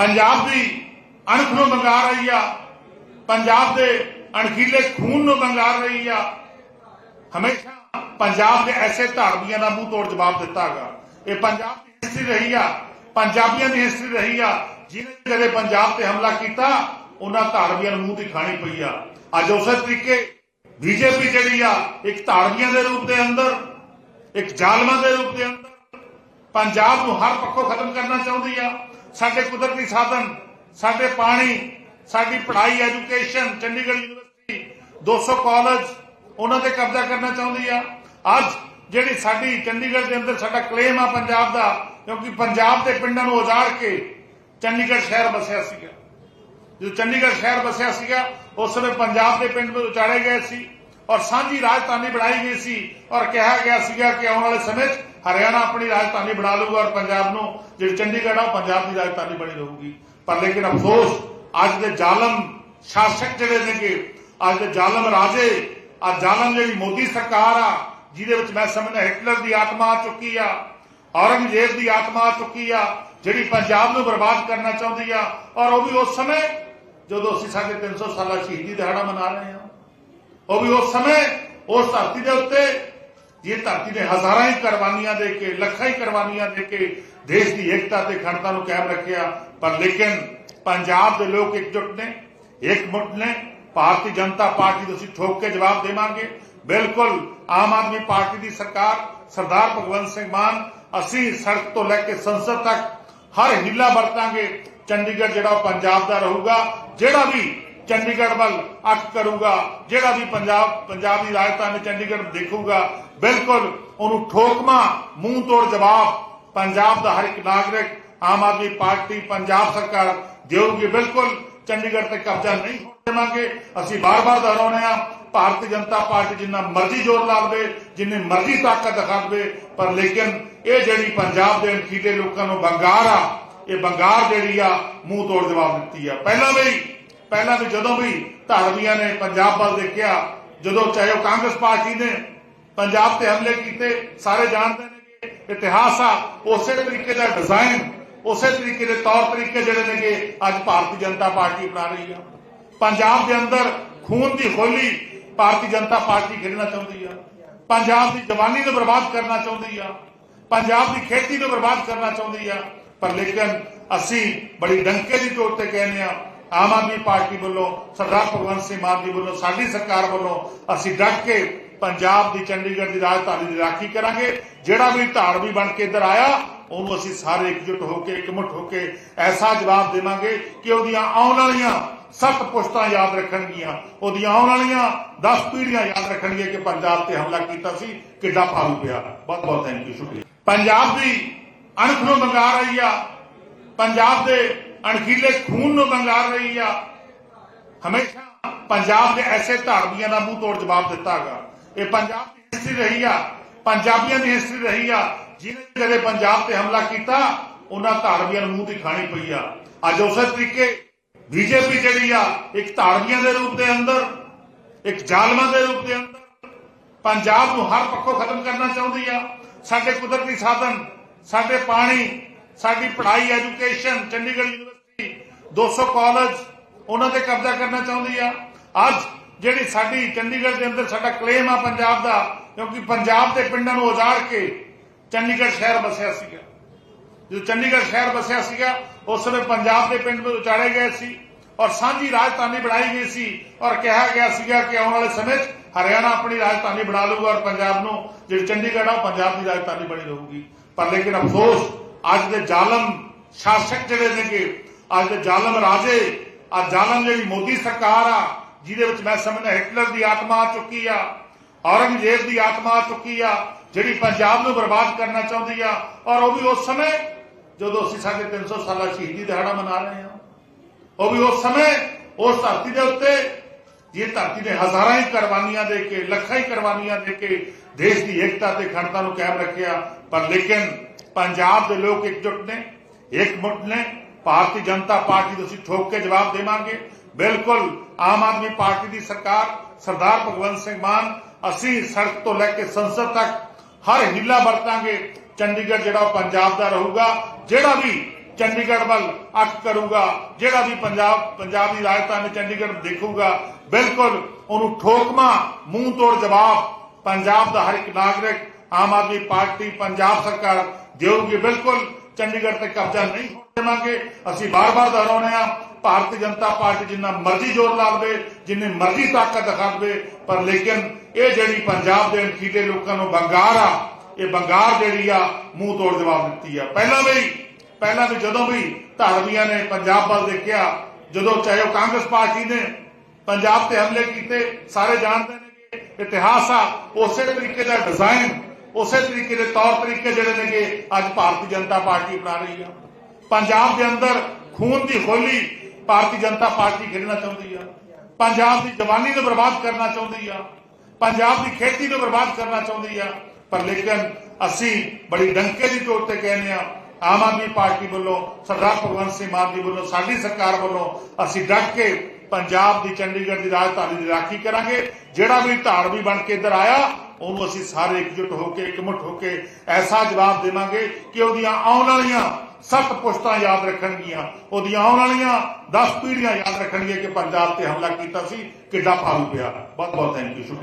ਪੰਜਾਬ ਦੀ ਅਣਖ ਨੂੰ ਮੰਗਾ ਰਹੀ ਆ। ਪੰਜਾਬ ਦੇ ਅਣਖੀਲੇ ਖੂਨ ਨੂੰ ਮੰਗਾ ਰਹੀ ਆ। ਹਮੇਸ਼ਾ ਪੰਜਾਬ ਦੇ ਐਸੇ ਧਾਰਮੀਆਂ ਦਾ ਮੂੰਹ ਤੋੜ ਜਵਾਬ ਦਿੱਤਾਗਾ ਇਹ ਪੰਜਾਬ ਦੀ ਹਿਸਟਰੀ ਰਹੀ ਆ। ਪੰਜਾਬੀਆਂ ਦੀ ਹਿਸਟਰੀ ਰਹੀ ਆ। ਜਿਹਨੇ ਕਦੇ ਪੰਜਾਬ ਤੇ ਹਮਲਾ ਕੀਤਾ, ਉਹਨਾਂ ਧਾਰਮੀਆਂ ਨੂੰ ਮੂੰਹ ਦੀ ਖਾਣੀ ਪਈ ਆ। ਅੱਜ ਉਸੇ ਤਰੀਕੇ ਬੀਜੇਪੀ ਜਿਹੜੀ ਆ, ਇੱਕ ਧਾਰਮੀਆਂ ਦੇ ਰੂਪ ਦੇ ਅੰਦਰ, ਇੱਕ ਜ਼ਾਲਮਾਂ ਦੇ ਰੂਪ ਦੇ ਅੰਦਰ, ਪੰਜਾਬ ਨੂੰ ਹਰ ਪੱਖੋਂ ਖਤਮ ਕਰਨਾ ਚਾਹੁੰਦੀ ਆ। ਸਾਡੇ ਕੁਦਰਤੀ ਸਾਧਨ, ਸਾਡੇ ਪਾਣੀ, ਸਾਡੀ ਪੜ੍ਹਾਈ, ਐਜੂਕੇਸ਼ਨ, ਚੰਡੀਗੜ੍ਹ ਯੂਨੀਵਰਸਿਟੀ 200 ਕਾਲਜ, ਉਹਨਾਂ ਤੇ ਕਬਜ਼ਾ ਕਰਨਾ ਚਾਹੁੰਦੀ ਆ। ਅੱਜ ਜਿਹੜੀ ਸਾਡੀ ਚੰਡੀਗੜ੍ਹ ਦੇ ਅੰਦਰ ਸਾਡਾ ਕਲੇਮ ਆ ਪੰਜਾਬ ਦਾ, ਕਿਉਂਕਿ ਪੰਜਾਬ ਦੇ ਪਿੰਡਾਂ ਨੂੰ ਉਜਾੜ ਕੇ ਚੰਡੀਗੜ੍ਹ ਸ਼ਹਿਰ ਵਸਿਆ ਸੀਗਾ। ਜਦੋਂ ਚੰਡੀਗੜ੍ਹ ਸ਼ਹਿਰ ਵਸਿਆ ਸੀਗਾ, ਉਸ ਸਮੇਂ ਪੰਜਾਬ ਦੇ ਪਿੰਡ ਵਿੱਚ ਉਚਾੜੇ ਗਏ ਸੀ ਔਰ ਸਾਂਝੀ ਰਾਜਧਾਨੀ ਬਣਾਈ ਗਈ ਸੀ ਔਰ ਕਿਹਾ ਗਿਆ ਸੀਗਾ ਕਿ ਆਉਣ ਵਾਲੇ ਸਮੇਂ 'ਚ ਹਰਿਆਣਾ ਆਪਣੀ ਰਾਜਧਾਨੀ ਬਣਾ ਲਊਗਾ ਔਰ ਪੰਜਾਬ ਨੂੰ, ਜਿਹੜੀ ਚੰਡੀਗੜ੍ਹ ਆ, ਉਹ ਪੰਜਾਬ ਦੀ ਰਾਜਧਾਨੀ ਬਣੀ ਰਹੂਗੀ। ਪਰ ਲੇਕਿਨ ਅਫਸੋਸ, ਅੱਜ ਦੇ ਜ਼ਾਲਮ ਸ਼ਾਸਕ ਜਿਹੜੇ ਨੇਗੇ, ਅੱਜ ਦੇ ਜ਼ਾਲਮ ਰਾਜੇ ਆ ਜ਼ਾਲਮ ਜਿਹੜੀ ਮੋਦੀ ਸਰਕਾਰ ਆ, ਜਿਹਦੇ ਵਿੱਚ ਮੈਂ ਸਮਝਦਾ ਹਿਟਲਰ ਦੀ ਆਤਮਾ ਆ ਚੁੱਕੀ ਆ, ਔਰੰਗਜ਼ੇਬ ਦੀ ਆਤਮਾ ਆ ਚੁੱਕੀ ਆ, ਜਿਹੜੀ ਪੰਜਾਬ ਨੂੰ ਬਰਬਾਦ ਕਰਨਾ ਚਾਹੁੰਦੀ ਆ, ਔਰ ਉਹ ਵੀ ਉਸ ਸਮੇਂ, ਜਦੋਂ ਅਸੀਂ ਸਾਡੇ 300 ਸਾਲਾ ਸ਼ਹੀਦੀ ਦਿਹਾੜਾ ਮਨਾ ਰਹੇ ਹਾਂ, ਉਹ ਵੀ ਉਸ ਸਮੇਂ, ਉਸ ਧਰਤੀ ਦੇ ਉੱਤੇ ਇਹ ਧਰਤੀ ਨੇ ਹਜ਼ਾਰਾਂ ਹੀ ਕੁਰਬਾਨੀਆਂ ਦੇ ਕੇ, ਲੱਖਾਂ ਹੀ ਕੁਰਬਾਨੀਆਂ ਦੇ ਕੇ ਦੇਸ਼ ਦੀ ਏਕਤਾ ਤੇ ਅਖੰਡਤਾ ਨੂੰ ਕਾਇਮ ਰੱਖਿਆ, ਪਰ ਲੇਕਿਨ ਪੰਜਾਬ ਦੇ ਲੋਕ ਇਕਜੁੱਟ ਨੇ, ਇਕਮੁੱਠ ਨੇ। ਭਾਰਤੀ ਜਨਤਾ ਪਾਰਟੀ ਨੂੰ ਅਸੀਂ ਠੋਕ ਕੇ ਜਵਾਬ ਦੇਵਾਂਗੇ। ਬਿਲਕੁਲ ਆਮ ਆਦਮੀ ਪਾਰਟੀ ਦੀ ਸਰਕਾਰ, ਸਰਦਾਰ ਭਗਵੰਤ ਸਿੰਘ ਮਾਨ, ਅਸੀਂ ਸੜਕ ਤੋਂ ਲੈ ਕੇ ਸੰਸਦ ਤੱਕ ਹਰ ਹਿੱਲਾ ਵਰਤਾਂਗੇ। ਚੰਡੀਗੜ੍ਹ ਜਿਹੜਾ ਉਹ ਪੰਜਾਬ ਦਾ ਰਹੂਗਾ, ਜਿਹੜਾ ਵੀ ਚੰਡੀਗੜ੍ਹ ਵੱਲ ਅੱਖ ਕਰੂਗਾ, ਜਿਹੜਾ ਵੀ ਪੰਜਾਬ ਪੰਜਾਬ ਦੀ ਰਾਜਧਾਨੀ ਚੰਡੀਗੜ੍ਹ ਦੇਖੂਗਾ, ਬਿਲਕੁਲ ਉਹਨੂੰ ਠੋਕਮਾ, ਮੂੰਹ ਤੋੜ ਜਵਾਬ, ਪੰਜਾਬ ਦਾ ਹਰ ਇੱਕ ਨਾਗਰਿਕ, ਆਮ ਆਦਮੀ ਪਾਰਟੀ, ਪੰਜਾਬ ਸਰਕਾਰ ਦੇਊਗੀ, ਬਿਲਕੁਲ ਚੰਡੀਗੜ੍ਹ ਤੇ ਕਬਜ਼ਾ ਨਹੀਂ ਦੇਵਾਂਗੇ। ਅਸੀਂ ਬਾਰ-ਬਾਰ ਦੁਹਰਾਉਂਦੇ ਆ ਭਾਰਤੀ ਜਨਤਾ ਪਾਰਟੀ ਜਿੰਨਾ ਮਰਜ਼ੀ ਜ਼ੋਰ ਲਾਵੇ ਲਵੇ ਜਿੰਨੀ ਮਰਜ਼ੀ ਤਾਕਤ ਦਿਖਾ ਦੇਵੇ ਪਰ ਲੇਕਿਨ ਇਹ ਜਿਹੜੀ ਪੰਜਾਬ ਦੇ ਅਣਖੀਲੇ ਲੋਕਾਂ ਨੂੰ ਬੰਗਾਰ ਆ, ਇਹ ਬੰਗਾਰ ਜਿਹੜੀ ਆ, ਮੂੰਹ ਤੋੜ ਜਵਾਬ ਦਿੱਤੀ ਆ। ਪਹਿਲਾਂ ਵੀ ਪਹਿਲਾਂ ਵੀ ਜਦੋਂ ਵੀ ਧਾਰਮੀਆਂ ਨੇ ਪੰਜਾਬ ਵੱਲ ਦੇਖਿਆ, ਜਦੋਂ ਚਾਹੇ ਉਹ ਕਾਂਗਰਸ ਪਾਰਟੀ ਨੇ ਪੰਜਾਬ ਤੇ ਹਮਲੇ ਕੀਤੇ, ਸਾਰੇ ਜਾਣਦੇ ਨੇ ਕਿ ਇਤਿਹਾਸ ਆ, ਉਸੇ ਤਰੀਕੇ ਦਾ ਡਿਜ਼ਾਈਨ ਉਸੇ ਤਰੀਕੇ ਦੇ ਤੌਰ ਤਰੀਕੇ ਜਿਹੜੇ ਨੇਗੇ ਅੱਜ ਭਾਰਤੀ ਜਨਤਾ ਪਾਰਟੀ ਬਣਾ ਰਹੀ ਆ। ਪੰਜਾਬ ਦੇ ਅੰਦਰ ਖੂਨ ਦੀ ਹੋਲੀ ਭਾਰਤੀ ਜਨਤਾ ਪਾਰਟੀ ਖੇਡਣਾ ਚਾਹੁੰਦੀ ਆ। ਪੰਜਾਬ ਦੀ ਜਵਾਨੀ ਨੂੰ ਬਰਬਾਦ ਕਰਨਾ ਚਾਹੁੰਦੀ ਆ। ਪੰਜਾਬ ਦੀ ਖੇਤੀ ਨੂੰ ਬਰਬਾਦ ਕਰਨਾ ਚਾਹੁੰਦੀ ਆ। ਪਰ ਲੇਕਿਨ ਅਸੀਂ ਬੜੀ ਡੰਕੇ ਦੀ ਚੋਟ ਤੇ ਕਹਿੰਦੇ ਆ ਆਮ ਆਦਮੀ ਪਾਰਟੀ ਵੱਲੋਂ, ਸਰਦਾਰ ਭਗਵੰਤ ਸਿੰਘ ਮਾਨ ਜੀ ਵੱਲੋਂ, ਸਾਡੀ ਸਰਕਾਰ ਵੱਲੋਂ ਅਸੀਂ ਡਟ ਕੇ ਪੰਜਾਬ ਦੀ ਚੰਡੀਗੜ੍ਹ ਦੀ ਰਾਜਧਾਨੀ ਦੀ ਰਾਖੀ ਕਰਾਂਗੇ। ਜਿਹੜਾ ਵੀ ਧਾਰਮੀ ਬਣ ਕੇ ਇੱਧਰ ਆਇਆ, ਉਹਨੂੰ ਅਸੀਂ ਸਾਰੇ ਇਕਜੁੱਟ ਹੋ ਕੇ, ਇਕਮੁੱਠ ਹੋ ਕੇ ਐਸਾ ਜਵਾਬ ਦੇਵਾਂਗੇ ਕਿ ਉਹਦੀਆਂ ਆਉਣ ਵਾਲੀਆਂ ਸੱਤ ਪੁਸ਼ਤਾਂ ਯਾਦ ਰੱਖਣਗੀਆਂ। ਉਹਦੀਆਂ ਆਉਣ ਵਾਲੀਆਂ 10 ਪੀੜ੍ਹੀਆਂ ਯਾਦ ਰੱਖਣਗੀਆਂ ਕਿ ਪੰਜਾਬ ਤੇ ਹਮਲਾ ਕੀਤਾ ਸੀ, ਕਿੱਡਾ ਭਾਰੂ ਪਿਆ। ਬਹੁਤ ਬਹੁਤ ਥੈਂਕ ਯੂ ਸ਼ੁਕਰੀਆ। ਪੰਜਾਬ ਦੀ ਅਣਖ ਨੂੰ ਮੰਗਾ ਰਹੀ ਆ। ਪੰਜਾਬ ਦੇ ਅਣਖੀਲੇ ਖੂਨ ਨੂੰ ਮੰਗਾ ਰਹੀ ਆ। ਹਮੇਸ਼ਾ ਪੰਜਾਬ ਦੇ ਐਸੇ ਧਾਰਮੀਆਂ ਦਾ ਮੂੰਹ ਤੋੜ ਜਵਾਬ ਦਿੱਤਾਗਾ ਇਹ ਪੰਜਾਬ ਦੀ ਹਿਸਟਰੀ ਰਹੀ ਆ, ਪੰਜਾਬੀਆਂ ਦੀ ਹਿਸਟਰੀ ਰਹੀ ਆ। ਜਿਹਨੇ ਕਦੇ ਪੰਜਾਬ ਤੇ ਹਮਲਾ ਕੀਤਾ, ਉਹਨਾਂ ਧਾਰਮੀਆਂ ਨੂੰ ਮੂੰਹ ਦੀ ਖਾਣੀ ਪਈ ਆ। ਅੱਜ ਉਸੇ ਤਰੀਕੇ ਬੀਜੇਪੀ ਜਿਹੜੀ ਆ, ਇੱਕ ਧਾਰਮੀਆਂ ਦੇ ਰੂਪ ਦੇ ਅੰਦਰ, ਇੱਕ ਜ਼ਾਲਮਾਂ ਦੇ ਰੂਪ ਦੇ ਅੰਦਰ, ਪੰਜਾਬ ਨੂੰ ਹਰ ਪੱਖੋਂ ਖਤਮ ਕਰਨਾ ਚਾਹੁੰਦੀ ਆ। ਸਾਡੇ ਕੁਦਰਤੀ ਸਾਧਨ, ਸਾਡੇ ਪਾਣੀ, ਸਾਡੀ ਪੜ੍ਹਾਈ ਐਜੂਕੇਸ਼ਨ ਚੰਡੀਗੜ੍ਹ 200 ਕਾਲਜ ਉਹਨਾਂ ਤੇ ਕਬਜ਼ਾ ਕਰਨਾ ਚਾਹੁੰਦੀ ਆ। ਅੱਜ ਜਿਹੜੀ ਸਾਡੀ ਚੰਡੀਗੜ੍ਹ ਦੇ ਅੰਦਰ ਸਾਡਾ ਕਲੇਮ ਆ ਪੰਜਾਬ ਦਾ, ਕਿਉਂਕਿ ਪੰਜਾਬ ਦੇ ਪਿੰਡਾਂ ਨੂੰ ਉਜਾੜ ਕੇ ਚੰਡੀਗੜ੍ਹ ਸ਼ਹਿਰ ਵਸਿਆ ਸੀਗਾ। ਜਦੋਂ ਚੰਡੀਗੜ੍ਹ ਸ਼ਹਿਰ ਵਸਿਆ ਸੀਗਾ, ਉਸ ਸਮੇਂ ਪੰਜਾਬ ਦੇ ਪਿੰਡ ਵਿੱਚ ਉਚਾੜੇ ਗਏ ਸੀ ਔਰ ਸਾਂਝੀ ਰਾਜਧਾਨੀ ਬਣਾਈ ਗਈ ਸੀ ਔਰ ਕਿਹਾ ਗਿਆ ਸੀਗਾ ਕਿ ਆਉਣ ਵਾਲੇ ਸਮੇਂ 'ਚ ਹਰਿਆਣਾ ਆਪਣੀ ਰਾਜਧਾਨੀ ਬਣਾ ਲਊਗਾ ਔਰ ਪੰਜਾਬ ਨੂੰ ਜਿਹੜੀ ਚੰਡੀਗੜ੍ਹ ਆ ਉਹ ਪੰਜਾਬ ਦੀ ਰਾਜਧਾਨੀ ਬਣੀ ਰਹੂਗੀ। ਪਰ ਲੇਕਿਨ ਅਫਸੋਸ, ਅੱਜ ਦੇ ਜ਼ਾਲਮ ਸ਼ਾਸਕ ਜਿਹੜੇ ਨੇਗੇ ਅੱਜ ਦੇ ਜ਼ਾਲਮ ਰਾਜੇ ਆ ਜ਼ਾਲਮ ਜਿਹੜੀ ਮੋਦੀ ਸਰਕਾਰ ਆ, ਜਿਹਦੇ ਵਿੱਚ ਮੈਂ ਸਮਝਦਾ ਹਿਟਲਰ ਦੀ ਆਤਮਾ ਆ ਚੁੱਕੀ ਆ, ਔਰੰਗਜ਼ੇਬ ਦੀ ਆਤਮਾ ਆ ਚੁੱਕੀ ਆ, ਜਿਹੜੀ ਪੰਜਾਬ ਨੂੰ ਬਰਬਾਦ ਕਰਨਾ ਚਾਹੁੰਦੀ ਆ, ਔਰ ਉਹ ਵੀ ਉਸ ਸਮੇਂ, ਜਦੋਂ ਅਸੀਂ ਸਾਡੇ 300 ਸਾਲਾ ਸ਼ਹੀਦੀ ਦਿਹਾੜਾ ਮਨਾ ਰਹੇ ਹਾਂ, ਉਹ ਵੀ ਉਸ ਸਮੇਂ, ਉਸ ਧਰਤੀ ਦੇ ਉੱਤੇ, ਇਹ ਧਰਤੀ ਨੇ ਹਜ਼ਾਰਾਂ ਹੀ ਕੁਰਬਾਨੀਆਂ ਦੇ ਕੇ, ਲੱਖਾਂ ਹੀ ਕੁਰਬਾਨੀਆਂ ਦੇ ਕੇ ਦੇਸ਼ ਦੀ ਏਕਤਾ ਤੇ ਅਖੰਡਤਾ ਨੂੰ ਕਾਇਮ ਰੱਖਿਆ, ਪਰ ਲੇਕਿਨ ਪੰਜਾਬ ਦੇ ਲੋਕ ਇਕਜੁੱਟ ਨੇ ਇਕਮੁੱਠ ਨੇ ਭਾਰਤੀ ਜਨਤਾ ਪਾਰਟੀ ਨੂੰ ਅਸੀਂ ਠੋਕ ਕੇ ਜਵਾਬ ਦੇਵਾਂਗੇ ਬਿਲਕੁਲ ਆਮ ਆਦਮੀ ਪਾਰਟੀ ਦੀ ਸਰਕਾਰ ਸਰਦਾਰ ਭਗਵੰਤ ਸਿੰਘ ਮਾਨ ਅਸੀਂ ਸੜਕ ਤੋਂ ਲੈ ਕੇ ਸੰਸਦ ਤੱਕ ਹਰ ਹਿੱਲਾ ਵਰਤਾਂਗੇ ਚੰਡੀਗੜ੍ਹ ਜਿਹੜਾ ਉਹ ਪੰਜਾਬ ਦਾ ਰਹੂਗਾ ਜਿਹੜਾ ਵੀ ਚੰਡੀਗੜ੍ਹ ਵੱਲ ਅੱਖ ਕਰੂਗਾ ਜਿਹੜਾ ਵੀ ਪੰਜਾਬ ਪੰਜਾਬ ਦੀ ਰਾਜਧਾਨੀ ਚੰਡੀਗੜ੍ਹ ਦੇਖੂਗਾ ਬਿਲਕੁਲ ਉਹਨੂੰ ਠੋਕਮਾ ਮੂੰਹ ਤੋੜ ਜਵਾਬ ਪੰਜਾਬ ਦਾ ਹਰ ਇੱਕ ਨਾਗਰਿਕ ਆਮ ਆਦਮੀ ਪਾਰਟੀ ਪੰਜਾਬ ਸਰਕਾਰ ਦੇਊਗੀ ਬਿਲਕੁਲ ਚੰਡੀਗੜ੍ਹ ਤੇ ਕਬਜ਼ਾ ਨਹੀਂ ਹੋਣ ਅਸੀਂ ਬਾਰ-ਬਾਰ ਦੁਹਰਾਉਂਦੇ ਆ ਭਾਰਤੀ ਜਨਤਾ ਪਾਰਟੀ ਜਿੰਨਾ ਮਰਜ਼ੀ ਜ਼ੋਰ ਲਾ ਲਵੇ, ਜਿੰਨੇ ਮਰਜ਼ੀ ਤਾਕਤ ਦਿਖਾ ਦੇਵੇ ਪਰ ਲੇਕਿਨ ਇਹ ਜਿਹੜੀ ਪੰਜਾਬ ਦੇ ਅਣਖੀਲੇ ਲੋਕਾਂ ਨੂੰ ਬੰਗਾਰ ਆ, ਇਹ ਬੰਗਾਰ ਜਿਹੜੀ ਆ, ਮੂੰਹ ਤੋੜ ਜਵਾਬ ਦਿੱਤੀ ਆ। ਪਹਿਲਾਂ ਵੀ ਪਹਿਲਾਂ ਵੀ ਜਦੋਂ ਵੀ ਧਾਰਮੀਆਂ ਨੇ ਪੰਜਾਬ ਵੱਲ ਦੇਖਿਆ, ਜਦੋਂ ਚਾਹੇ ਉਹ ਕਾਂਗਰਸ ਪਾਰਟੀ ਨੇ ਪੰਜਾਬ ਤੇ ਹਮਲੇ ਕੀਤੇ, ਸਾਰੇ ਜਾਣਦੇ ਨੇ ਕਿ ਇਤਿਹਾਸ ਆ, ਉਸੇ ਤਰੀਕੇ ਦਾ ਡਿਜ਼ਾਈਨ ਉਸੇ ਤਰੀਕੇ ਦੇ ਤੌਰ ਤਰੀਕੇ ਜਿਹੜੇ ਨੇਗੇ, ਅੱਜ ਭਾਰਤੀ ਜਨਤਾ ਪਾਰਟੀ ਬਣਾ ਰਹੀ ਆ। ਪੰਜਾਬ ਦੇ ਅੰਦਰ ਖੂਨ ਦੀ ਹੋਲੀ ਭਾਰਤੀ ਜਨਤਾ ਪਾਰਟੀ ਖੇਡਣਾ ਚਾਹੁੰਦੀ ਆ। ਪੰਜਾਬ ਦੀ ਜਵਾਨੀ ਨੂੰ ਬਰਬਾਦ ਕਰਨਾ ਚਾਹੁੰਦੀ ਆ। ਪੰਜਾਬ ਦੀ ਖੇਤੀ ਨੂੰ ਬਰਬਾਦ ਕਰਨਾ ਚਾਹੁੰਦੀ ਆ। ਪਰ ਲੇਕਿਨ ਅਸੀਂ ਬੜੀ ਡੰਕੇ ਦੀ ਚੋਟ ਤੇ ਕਹਿੰਦੇ ਆ, ਆਮ ਆਦਮੀ ਪਾਰਟੀ ਵੱਲੋਂ, ਸਰਦਾਰ ਭਗਵੰਤ ਸਿੰਘ ਮਾਨ ਜੀ ਵੱਲੋਂ, ਸਾਡੀ ਸਰਕਾਰ ਵੱਲੋਂ ਅਸੀਂ ਡਟ ਕੇ ਪੰਜਾਬ ਦੀ ਚੰਡੀਗੜ੍ਹ ਦੀ ਰਾਜਧਾਨੀ ਦੀ ਰਾਖੀ ਕਰਾਂਗੇ। ਜਿਹੜਾ ਵੀ ਧਾਰਮੀ ਬਣ ਕੇ ਇੱਧਰ ਆਇਆ, ਉਹਨੂੰ ਅਸੀਂ ਸਾਰੇ ਇਕਜੁੱਟ ਹੋ ਕੇ, ਇਕਮੁੱਠ ਹੋ ਕੇ ਐਸਾ ਜਵਾਬ ਦੇਵਾਂਗੇ ਕਿ ਉਹਦੀਆਂ ਆਉਣ ਵਾਲੀਆਂ ਸੱਤ ਪੁਸ਼ਤਾਂ ਯਾਦ ਰੱਖਣਗੀਆਂ। ਉਹਦੀਆਂ ਆਉਣ ਵਾਲੀਆਂ 10 ਪੀੜ੍ਹੀਆਂ ਯਾਦ ਰੱਖਣਗੀਆਂ ਕਿ ਪੰਜਾਬ ਤੇ ਹਮਲਾ ਕੀਤਾ ਸੀ, ਕਿੱਡਾ ਭਾਰੂ ਪਿਆ। ਬਹੁਤ ਬਹੁਤ ਥੈਂਕ ਯੂ ਸ਼ੁਕਰੀਆ।